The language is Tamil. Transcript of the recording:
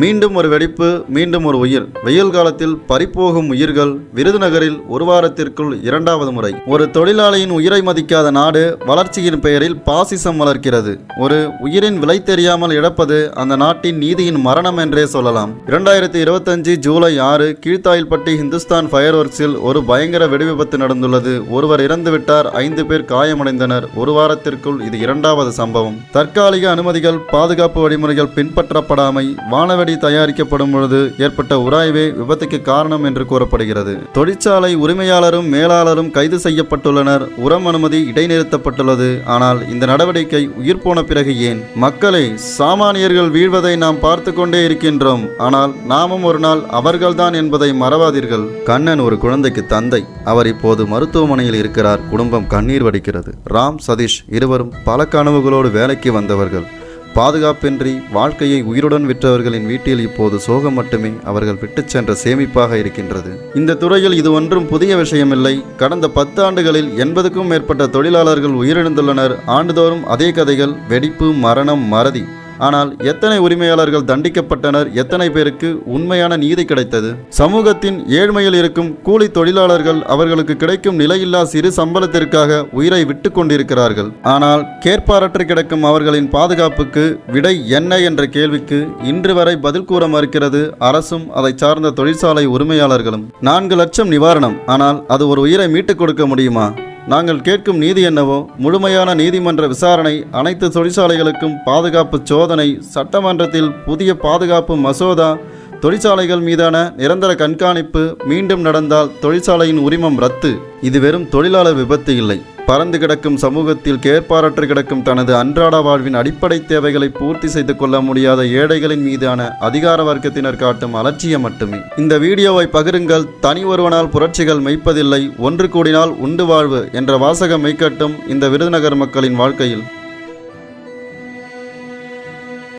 மீண்டும் ஒரு வெடிப்பு மீண்டும் ஒரு உயிர். வெயில் காலத்தில் பறிப்போகும் உயிர்கள் விருதுநகரில் ஒரு வாரத்திற்குள் இரண்டாவது முறை. ஒரு தொழிலாளியின் உயிரை மதிக்காத நாடு வளர்ச்சியின் பெயரில் பாசிசம் வளர்க்கிறது. ஒரு உயிரின் விலை தெரியாமல் இழப்பது அந்த நாட்டின் நீதியின் மரணம் என்றே சொல்லலாம். இரண்டாயிரத்தி இருபத்தஞ்சு ஜூலை ஆறு கீழ்த்தாயில்பட்டி ஹிந்துஸ்தான் ஃபயர் ஒர்க்ஸில் ஒரு பயங்கர வெடிவிபத்து நடந்துள்ளது. ஒருவர் இறந்துவிட்டார் ஐந்து பேர் காயமடைந்தனர். ஒரு வாரத்திற்குள் இது இரண்டாவது சம்பவம். தற்காலிக அனுமதிகள் பாதுகாப்பு வழிமுறைகள் பின்பற்றப்படாமை கண்ணாடி தயாரிக்கப்படும் பொழுது ஏற்பட்ட உராய்வே விபத்துக்கு காரணம் என்று கூறப்படுகிறது. தொழிற்சாலை உரிமையாளரும் மேலாளரும் கைது செய்யப்பட்டுள்ளனர். உரம் அனுமதி இடைநிறுத்தப்பட்டுள்ளது. ஆனால் இந்த நடவடிக்கை உயிர் போன பிறகு ஏன்? மக்களை சாமானியர்கள் வீழ்வதை நாம் பார்த்து கொண்டே இருக்கின்றோம். ஆனால் நாமும் ஒரு நாள் அவர்கள்தான் என்பதை மறவாதீர்கள். கண்ணன் ஒரு குழந்தைக்கு தந்தை. அவர் இப்போது மருத்துவமனையில் இருக்கிறார். குடும்பம் கண்ணீர் வடிக்கிறது. ராம் சதீஷ் இருவரும் பல கனவுகளோடு வேலைக்கு வந்தவர்கள். பாதுகாப்பின்றி வாழ்க்கையை உயிருடன் விற்றவர்களின் வீட்டில் இப்போது சோகம் மட்டுமே அவர்கள் விட்டுச் சென்ற சேமிப்பாக இருக்கின்றது. இந்த துறையில் இது ஒன்றும் புதிய விஷயமில்லை. கடந்த பத்து ஆண்டுகளில் எண்பதுக்கும் மேற்பட்ட தொழிலாளர்கள் உயிரிழந்துள்ளனர். ஆண்டுதோறும் அதே கதைகள் வெடிப்பு மரணம் மறதி. ஆனால் எத்தனை உரிமையாளர்கள் தண்டிக்கப்பட்டனர் எத்தனை பேருக்கு உண்மையான நீதி கிடைத்தது? சமூகத்தின் ஏழ்மையில் இருக்கும் கூலி தொழிலாளர்கள் அவர்களுக்கு கிடைக்கும் நிலையில்லா சிறு சம்பளத்திற்காக உயிரை விட்டு கொண்டிருக்கிறார்கள். ஆனால் கேட்பாரற்று கிடக்கும் அவர்களின் பாதுகாப்புக்கு விடை என்ன என்ற கேள்விக்கு இன்று வரை பதில் கூற மறுக்கிறது அரசும் அதை சார்ந்த தொழிற்சாலை உரிமையாளர்களும். நான்கு லட்சம் நிவாரணம் ஆனால் அது ஒரு உயிரை மீட்டுக் கொடுக்க முடியுமா? நாங்கள் கேட்கும் நீதி என்னவோ? முழுமையான நீதிமன்ற விசாரணை அனைத்து தொழிற்சாலைகளுக்கும் பாதுகாப்பு சோதனை சட்டமன்றத்தில் புதிய பாதுகாப்பு மசோதா தொழிற்சாலைகள் மீதான நிரந்தர கண்காணிப்பு மீண்டும் நடந்தால் தொழிற்சாலையின் உரிமம் ரத்து. இது வெறும் தொழிலாளர் விபத்து இல்லை. பறந்து கிடக்கும் சமூகத்தில் கேட்பாரற்று கிடக்கும் தனது அன்றாட வாழ்வின் அடிப்படை தேவைகளை பூர்த்தி செய்து கொள்ள முடியாத ஏழைகளின் மீதான அதிகார வர்க்கத்தினர் காட்டும் அலட்சியம் மட்டுமே. இந்த வீடியோவை பகிருங்கள். தனி ஒருவனால் புரட்சிகள் மெய்ப்பதில்லை. ஒன்று கூடினால் உண்டு வாழ்வு என்ற வாசகம் மெய்க்கட்டும் இந்த விருதுநகர் மக்களின் வாழ்க்கையில்.